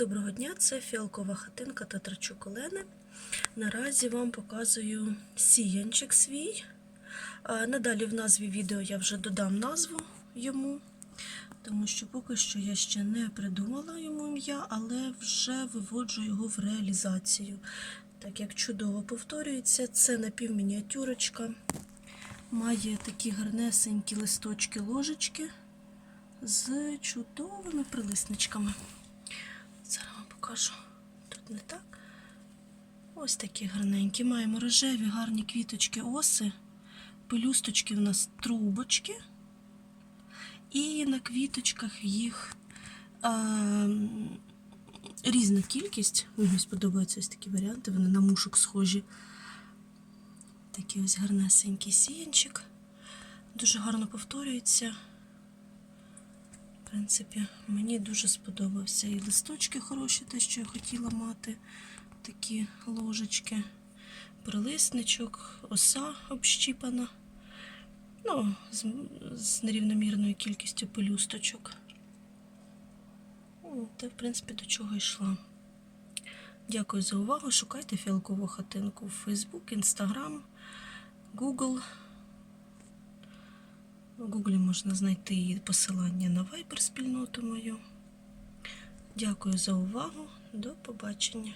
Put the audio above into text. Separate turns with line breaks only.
Доброго дня, це фіалкова хатинка Татрачук Олени. Наразі вам показую сіянчик свій. Надалі в назві відео я вже додам назву йому, тому що поки що я ще не придумала йому ім'я, але вже виводжу його в реалізацію. Так як чудово повторюється, це напівмініатюрочка. Має такі гарнесенькі листочки ложечки з чудовими прилисничками. Покажу. Тут не так. Ось такі гарненькі. Маємо рожеві гарні квіточки оси. Пелюсточки в нас трубочки. І на квіточках їх а, різна кількість. Мені сподобаються ось такі варіанти, вони на мушок схожі. Такий ось гарнесенький сіянчик. Дуже гарно повторюється. В принципі, мені дуже сподобався. І листочки хороші, те, що я хотіла мати. Такі ложечки, прилисничок, оса общіпана. Ну, з, з нерівномірною кількістю пелюсточок. Ну, Та, в принципі, до чого йшла. Дякую за увагу. Шукайте фіалкову хатинку в Facebook, Instagram, Google. В Гуглі можна знайти її посилання на Viber спільноту мою. Дякую за увагу. До побачення.